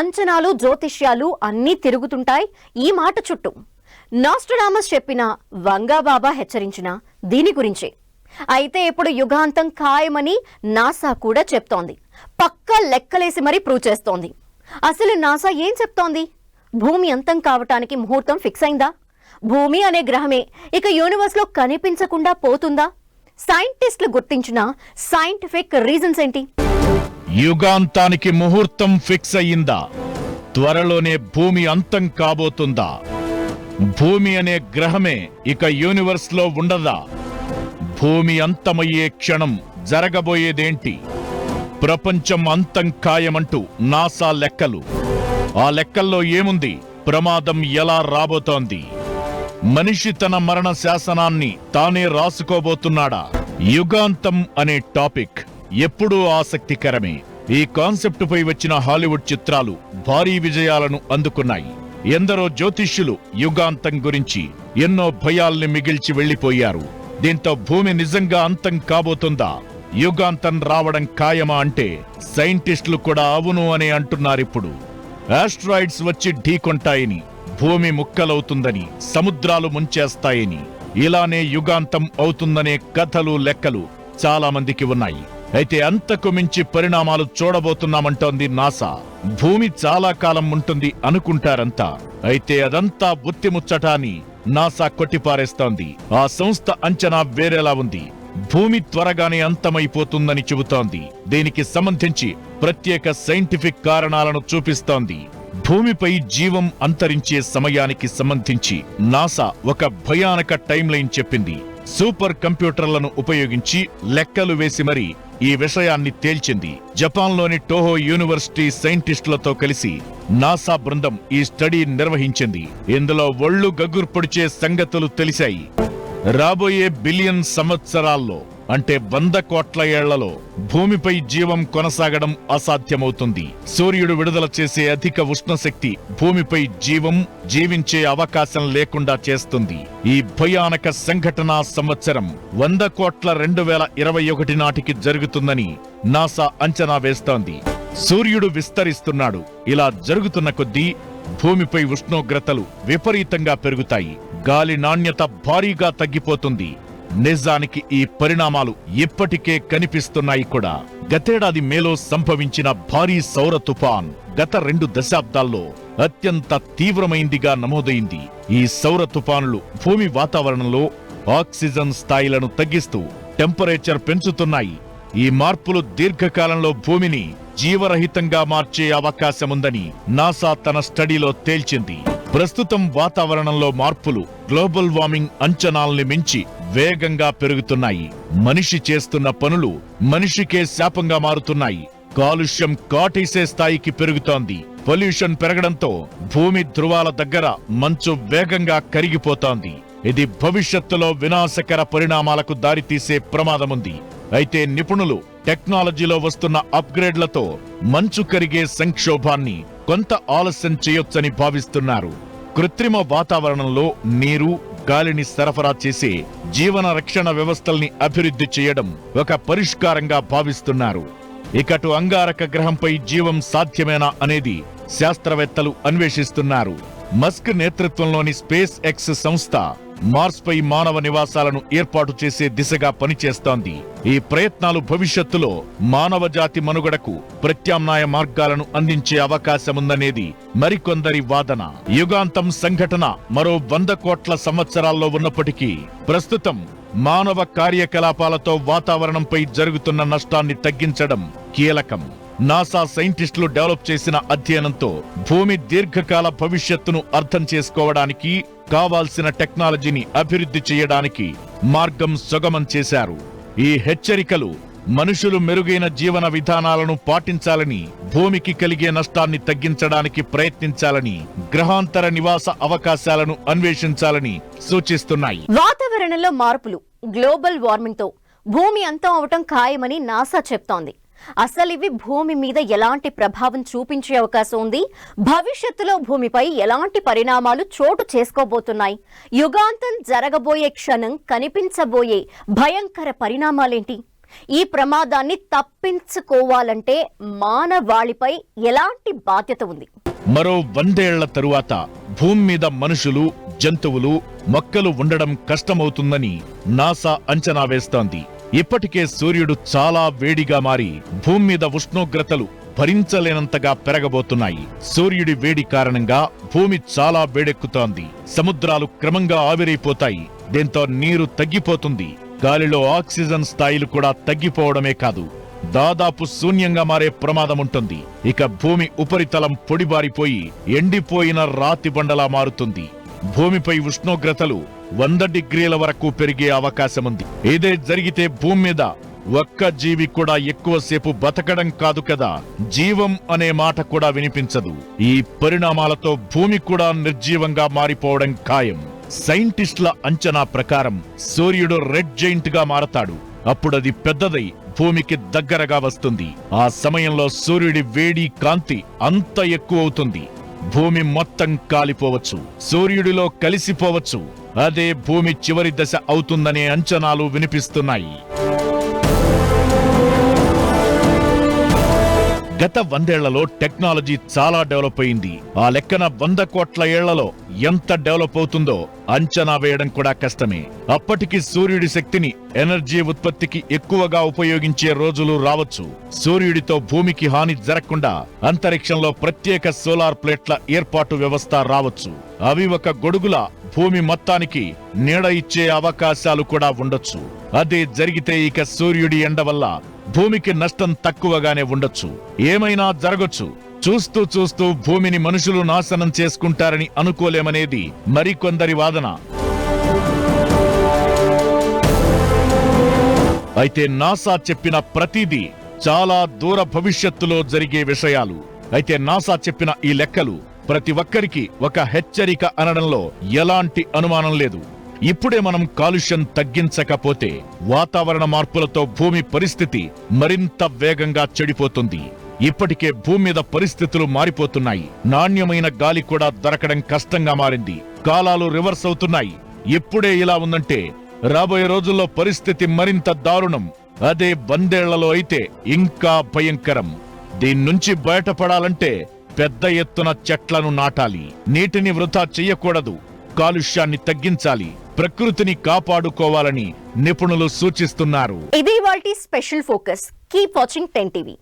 అంచనాలు జ్యోతిష్యాలు అన్నీ తిరుగుతుంటాయి. ఈ మాట చుట్టూ నాస్ట్రడామస్ చెప్పిన వంగాబాబా హెచ్చరించిన దీని గురించే. అయితే ఇప్పుడు యుగాంతం ఖాయమని నాసా కూడా చెప్తోంది. పక్కా లెక్కలేసి మరీ ప్రూవ్ చేస్తోంది. అసలు నాసా ఏం చెప్తోంది? భూమి అంతం కావటానికి ముహూర్తం ఫిక్స్ అయిందా? భూమి అనే గ్రహమే ఇక యూనివర్స్లో కనిపించకుండా పోతుందా? సైంటిస్టులు గుర్తించిన సైంటిఫిక్ రీజన్స్ ఏంటి? యుగాంతానికి ముహూర్తం ఫిక్స్ అయ్యిందా? త్వరలోనే భూమి అంతం కాబోతుందా? భూమి అనే గ్రహమే ఇక యూనివర్స్లో ఉండదా? భూమి అంతమయ్యే క్షణం జరగబోయేదేంటి? ప్రపంచం అంతం ఖాయమంటూ నాసా లెక్కలు. ఆ లెక్కల్లో ఏముంది? ప్రమాదం ఎలా రాబోతోంది? మనిషి తన మరణ శాసనాన్ని తానే రాసుకోబోతున్నాడా? యుగాంతం అనే టాపిక్. ఎప్పుడూ ఆసక్తికరమే. ఈ కాన్సెప్ట్ పై వచ్చిన హాలీవుడ్ చిత్రాలు భారీ విజయాలను అందుకున్నాయి. ఎందరో జ్యోతిష్యులు యుగాంతం గురించి ఎన్నో భయాల్ని మిగిల్చి వెళ్ళిపోయారు దీంతో భూమి నిజంగా అంతం కాబోతుందా? యుగాంతం రావడం ఖాయమా అంటే సైంటిస్టులు కూడా అవును అని అంటున్నారిప్పుడు. ఆస్ట్రాయిడ్స్ వచ్చి ఢీకొంటాయని భూమి ముక్కలవుతుందని సముద్రాలు ముంచేస్తాయని ఇలానే యుగాంతం అవుతుందనే కథలు లెక్కలు చాలా మందికి ఉన్నాయి. అయితే అంతకు మించి పరిణామాలు చూడబోతున్నామంటోంది నాసా. భూమి చాలా కాలం ఉంటుంది అనుకుంటారంతా. అయితే అదంతా బుత్తిముచ్చట అని నాసా కొట్టిపారేస్తోంది. ఆ సంస్థ అంచనా వేరేలా ఉంది. భూమి త్వరగానే అంతమైపోతుందని చెబుతోంది. దీనికి సంబంధించి ప్రత్యేక సైంటిఫిక్ కారణాలను చూపిస్తోంది. భూమిపై జీవం అంతరించే సమయానికి సంబంధించి నాసా ఒక భయానక టైం లైన్ చెప్పింది. సూపర్ కంప్యూటర్లను ఉపయోగించి లెక్కలు వేసి మరీ ఈ విషయాన్ని తేల్చింది జపాన్లోని టోహో యూనివర్సిటీ సైంటిస్టులతో కలిసి నాసా బృందం ఈ స్టడీ నిర్వహించింది. ఇందులో ఒళ్ళు గగుర్పొడిచే సంగతులు తెలిశాయి. రాబోయే బిలియన్ సంవత్సరాల్లో అంటే వంద కోట్ల ఏళ్ళలో భూమిపై జీవం కొనసాగడం అసాధ్యమవుతుంది. సూర్యుడు విడుదల చేసే అధిక ఉష్ణశక్తి భూమిపై జీవం జీవించే అవకాశం లేకుండా చేస్తుంది. ఈ భయానక సంఘటన సంవత్సరం వంద కోట్ల రెండు వేల ఇరవై ఒకటి నాటికి జరుగుతుందని నాసా అంచనా వేస్తోంది. సూర్యుడు విస్తరిస్తున్నాడు. ఇలా జరుగుతున్న కొద్దీ భూమిపై ఉష్ణోగ్రతలు విపరీతంగా పెరుగుతాయి. గాలి నాణ్యత భారీగా తగ్గిపోతుంది. నిజానికి ఈ పరిణామాలు ఇప్పటికే కనిపిస్తున్నాయి కూడా. గతేడాది మేలో సంభవించిన భారీ సౌర తుఫాన్ గత రెండు దశాబ్దాల్లో అత్యంత తీవ్రమైందిగా నమోదైంది. ఈ సౌర తుఫానులు భూమి వాతావరణంలో ఆక్సిజన్ స్థాయిలను తగ్గిస్తూ టెంపరేచర్ పెంచుతున్నాయి. ఈ మార్పులు దీర్ఘకాలంలో భూమిని జీవరహితంగా మార్చే అవకాశముందని నాసా తన స్టడీలో తేల్చింది. ప్రస్తుతం వాతావరణంలో మార్పులు గ్లోబల్ వార్మింగ్ అంచనాల్ని మించి వేగంగా పెరుగుతున్నాయి. మనిషి చేస్తున్న పనులు మనిషికే శాపంగా మారుతున్నాయి. కాలుష్యం కాటేసే స్థాయికి పెరుగుతోంది. పొల్యూషన్ పెరగడంతో భూమి ధృవాల దగ్గర మంచు వేగంగా కరిగిపోతోంది. ఇది భవిష్యత్తులో వినాశకర పరిణామాలకు దారితీసే ప్రమాదముంది. అయితే నిపుణులు టెక్నాలజీలో వస్తున్న అప్గ్రేడ్లతో మంచు కరిగే సంక్షోభాన్ని కొంత ఆలస్యం చేయొచ్చని భావిస్తున్నారు. కృత్రిమ వాతావరణంలో నీరు గాలిని సరఫరా చేసే జీవన రక్షణ వ్యవస్థల్ని అభివృద్ధి చేయడం ఒక పరిష్కారంగా భావిస్తున్నారు. ఇకటు అంగారక గ్రహంపై జీవం సాధ్యమేనా అనేది శాస్త్రవేత్తలు అన్వేషిస్తున్నారు. మస్క్ నేతృత్వంలోని స్పేస్ ఎక్స్ సంస్థ మార్స్పై మానవ నివాసాలను ఏర్పాటు చేసే దిశగా పనిచేస్తోంది. ఈ ప్రయత్నాలు భవిష్యత్తులో మానవ జాతి మనుగడకు ప్రత్యామ్నాయ మార్గాలను అందించే అవకాశముందనేది మరికొందరి వాదన. యుగాంతం సంఘటన మరో వంద కోట్ల సంవత్సరాల్లో ఉన్నప్పటికీ ప్రస్తుతం మానవ కార్యకలాపాలతో వాతావరణంపై జరుగుతున్న నష్టాన్ని తగ్గించడం కీలకం. నాసా సైంటిస్టులు డెవలప్ చేసిన అధ్యయనంతో భూమి దీర్ఘకాల భవిష్యత్తును అర్థం చేసుకోవడానికి కావాల్సిన టెక్నాలజీని అభివృద్ధి చేయడానికి మార్గం సుగమం చేశారు. ఈ హెచ్చరికలు మనుషులు మెరుగైన జీవన విధానాలను పాటించాలని భూమికి కలిగే నష్టాన్ని తగ్గించడానికి ప్రయత్నించాలని గ్రహాంతర నివాస అవకాశాలను అన్వేషించాలని సూచిస్తున్నాయి. వాతావరణంలో మార్పులు గ్లోబల్ వార్మింగ్తో భూమి అంతం అవటం ఖాయమని నాసా చెప్తోంది. అసలు ఇవి భూమి మీద ఎలాంటి ప్రభావం చూపించే అవకాశం ఉంది? భవిష్యత్తులో భూమిపై ఎలాంటి పరిణామాలు చోటు చేసుకోబోతున్నాయి? యుగాంతం జరగబోయే క్షణం కనిపించబోయే భయంకర పరిణామాలేంటి? ఈ ప్రమాదాన్ని తప్పించుకోవాలంటే మానవాళిపై ఎలాంటి బాధ్యత ఉంది? మరో వందేళ్ళ తరువాత భూమి మీద మనుషులు జంతువులు మొక్కలు ఉండడం కష్టమవుతుందని నాసా అంచనా వేస్తోంది. ఇప్పటికే సూర్యుడు చాలా వేడిగా మారి భూమి మీద ఉష్ణోగ్రతలు భరించలేనంతగా పెరగబోతున్నాయి. సూర్యుడి వేడి కారణంగా భూమి చాలా వేడెక్కుతోంది. సముద్రాలు క్రమంగా ఆవిరైపోతాయి. దీంతో నీరు తగ్గిపోతుంది. గాలిలో ఆక్సిజన్ స్థాయిలు కూడా తగ్గిపోవడమే కాదు. దాదాపు శూన్యంగా మారే ప్రమాదం ఉంటుంది ఇక భూమి ఉపరితలం పొడిబారిపోయి ఎండిపోయిన రాతి బండలా మారుతుంది. భూమిపై ఉష్ణోగ్రతలు వంద డిగ్రీల వరకు పెరిగే అవకాశముంది. ఇదే జరిగితే భూమి మీద ఒక్క జీవి కూడా ఎక్కువసేపు బతకడం కాదు కదా? జీవం అనే మాట కూడా వినిపించదు. ఈ పరిణామాలతో భూమి కూడా నిర్జీవంగా మారిపోవడం ఖాయం. సైంటిస్టుల అంచనా ప్రకారం సూర్యుడు రెడ్ జైంట్గా మారతాడు. అప్పుడది పెద్దదై భూమికి దగ్గరగా వస్తుంది. ఆ సమయంలో సూర్యుడి వేడి కాంతి అంత ఎక్కువ అవుతుంది భూమి మొత్తం కాలిపోవచ్చు. సూర్యుడిలో కలిసిపోవచ్చు. అదే భూమి చివరి దశ అవుతుందనే అంచనాలు వినిపిస్తున్నాయి. గత వందేళ్ళలో టెక్నాలజీ చాలా డెవలప్ అయింది. ఆ లెక్కన వంద కోట్ల ఏళ్ళలో ఎంత డెవలప్ అవుతుందో అంచనా వేయడం కూడా కష్టమే. అప్పటికి సూర్యుడి శక్తిని ఎనర్జీ ఉత్పత్తికి ఎక్కువగా ఉపయోగించే రోజులు రావచ్చు. సూర్యుడితో భూమికి హాని జరగకుండా అంతరిక్షంలో ప్రత్యేక సోలార్ ప్లేట్ల ఏర్పాటు వ్యవస్థ రావచ్చు. అవి ఒక గొడుగుల భూమి మొత్తానికి నీడ ఇచ్చే అవకాశాలు కూడా ఉండొచ్చు. అదే జరిగితే ఇక సూర్యుడి ఎండ వల్ల భూమికి నష్టం తక్కువగానే ఉండొచ్చు. ఏమైనా జరగొచ్చు. చూస్తూ చూస్తూ భూమిని మనుషులు నాశనం చేసుకుంటారని అనుకోలేమనేది మరికొందరి వాదన. అయితే నాసా చెప్పిన ప్రతిదీ చాలా దూర భవిష్యత్తులో జరిగే విషయాలు. అయితే నాసా చెప్పిన ఈ లెక్కలు ప్రతి ఒక్కరికి ఒక హెచ్చరిక అనడంలో ఎలాంటి అనుమానం లేదు. ఇప్పుడే మనం కాలుష్యం తగ్గించకపోతే వాతావరణ మార్పులతో భూమి పరిస్థితి మరింత వేగంగా చెడిపోతుంది. ఇప్పటికే భూమి మీద పరిస్థితులు మారిపోతున్నాయి. నాణ్యమైన గాలి కూడా దొరకడం కష్టంగా మారింది. కాలాలు రివర్స్ అవుతున్నాయి. ఇప్పుడే ఇలా ఉందంటే రాబోయే రోజుల్లో పరిస్థితి మరింత దారుణం. అదే వందేళ్ళలో అయితే ఇంకా భయంకరం. దీని నుంచి బయటపడాలంటే పెద్ద ఎత్తున చెట్లను నాటాలి. నీటిని వృధా చెయ్యకూడదు కాలుష్యాన్ని తగ్గించాలి. ప్రకృతిని కాపాడుకోవాలని నిపుణులు సూచిస్తున్నారు. ఇది వాటి special focus. Keep watching ten TV.